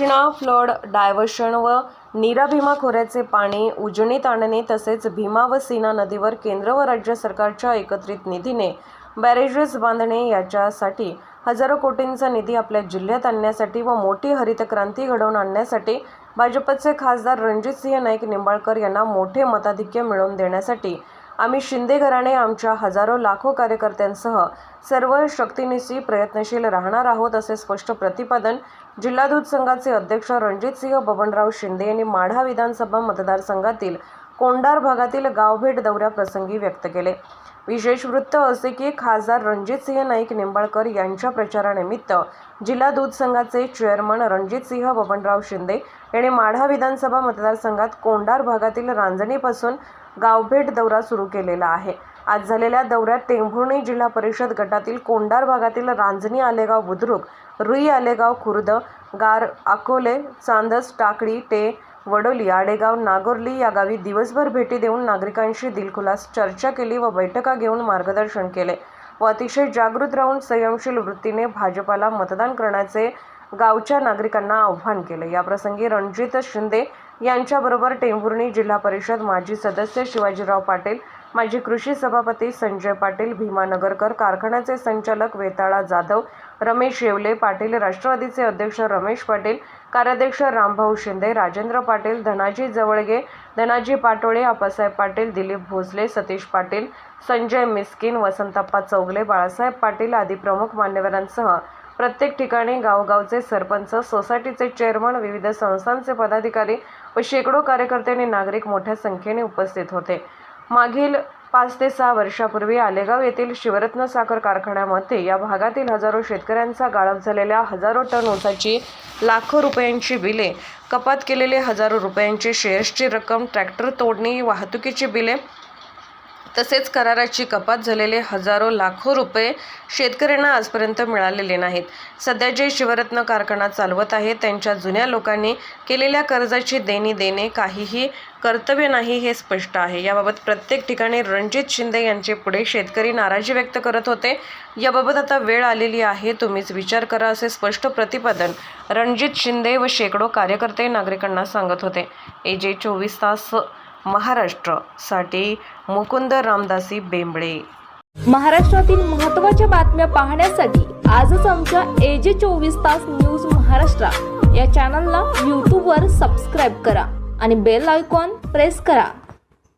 Krishna flood diversion व नीरा भीमा खोऱ्याचे पाणी उजनीत आणणे तसेच भीमा व सीना नदीवर केंद्र व राज्य सरकारच्या एकत्रित निधीने बॅरेजेस बांधणे याच्यासाठी हजारो कोटींचा निधी आपल्या जिल्ह्यात आणण्यासाठी व मोठी हरित क्रांती घडवून आणण्यासाठी भाजपचे खासदार रणजितसिंह नाईक निंबाळकर यांना मोठे मताधिक्य मिळवून देण्यासाठी आम्ही शिंदे घराणे आमच्या हजारो लाखो कार्यकर्त्यांसह सर्व शक्तीनिशी प्रयत्नशील राहणार आहोत असे स्पष्ट प्रतिपादन जिल्हा दूध संघाचे अध्यक्ष रणजितसिंह बबनराव शिंदे यांनी माढा विधानसभा मतदारसंघातील कोंडार भागातील गावभेट दौऱ्याप्रसंगी व्यक्त केले. विशेष वृत्त असे की खासदार रणजितसिंह नाईक निंबाळकर यांच्या प्रचारानिमित्त जिल्हा दूध संघाचे चेअरमन रणजितसिंह बबनराव शिंदे यांनी माढा विधानसभा मतदारसंघात कोंडार भागातील रांजणीपासून गावभेट दौरा सुरू केलेला आहे. आज झालेल्या दौऱ्यात टेंभुर्णी जिल्हा परिषद गटातील कोंडार भागातील रांजणी आलेगाव बुद्रुक रुई आलेगाव खुर्द गार अकोले चांदस टाकळी टे वडोली आडेगाव नागोर्ली या गावी दिवसभर भेटी देऊन नागरिकांशी दिलखुलास चर्चा केली व बैठका घेऊन मार्गदर्शन केले व अतिशय जागृत राहून संयमशील वृत्तीने भाजपाला मतदान करण्याचे गावच्या नागरिकांना आव्हान केले. याप्रसंगी रणजित शिंदे यांच्याबरोबर टेंभुर्णी जिल्हा परिषद माजी सदस्य शिवाजीराव पाटील माजी कृषी सभापती संजय पाटील भीमा नगरकर कारखान्याचे संचालक वेताळा जाधव रमेश येवले पाटील राष्ट्रवादीचे अध्यक्ष रमेश पाटील कार्याध्यक्ष रामभाऊ शिंदे राजेंद्र पाटील धनाजी जवळगे धनाजी पाटोळे आप्पासाहेब पाटील दिलीप भोसले सतीश पाटील संजय मिस्किन वसंतप्पा चौगले बाळासाहेब पाटील आदी प्रमुख मान्यवरांसह प्रत्येक ठिकाणी गावगावचे सरपंच सोसायटीचे चेअरमन विविध संस्थांचे पदाधिकारी व शेकडो कार्यकर्ते आणि नागरिक मोठ्या संख्येने उपस्थित होते. मागील पाच ते सहा वर्षापूर्वी आलेगाव येथील शिवरत्न साखर कारखान्यामध्ये या भागातील हजारो शेतकऱ्यांचा गाळप झालेल्या हजारो टन ऊसाची लाखो रुपयांची बिले कपात केलेले हजारो रुपयांची शेअर्सची रक्कम ट्रॅक्टर तोडणी वाहतुकीची बिले तसेच कराराची कपात झालेले हजारो लाखो रुपये शेतकऱ्यांना आजपर्यंत मिळालेले नाहीत. सध्या जे शिवरत्न कारखाना चालवत आहेत त्यांच्या जुन्या लोकांनी केलेल्या कर्जाची देणी देणे काहीही कर्तव्य नाही हे स्पष्ट आहे. याबाबत प्रत्येक ठिकाणी रणजित शिंदे यांचे पुढे शेतकरी नाराजी व्यक्त करत होते. याबाबत आता वेळ आलेली आहे तुम्हीच विचार करा असे स्पष्ट प्रतिपादन रणजित शिंदे व शेकडो कार्यकर्ते नागरिकांना सांगत होते. ए जे चोवीस तास महाराष्ट्रसाठी मुकुंद रामदासी बेंबळे. महाराष्ट्रातील महत्त्वाच्या बातम्या पाहण्यासाठी आजच आमच्या एजे चोवीस तास न्यूज महाराष्ट्र या चॅनलला यूट्यूबवर सबस्क्राईब करा आणि बेल आयकॉन प्रेस करा.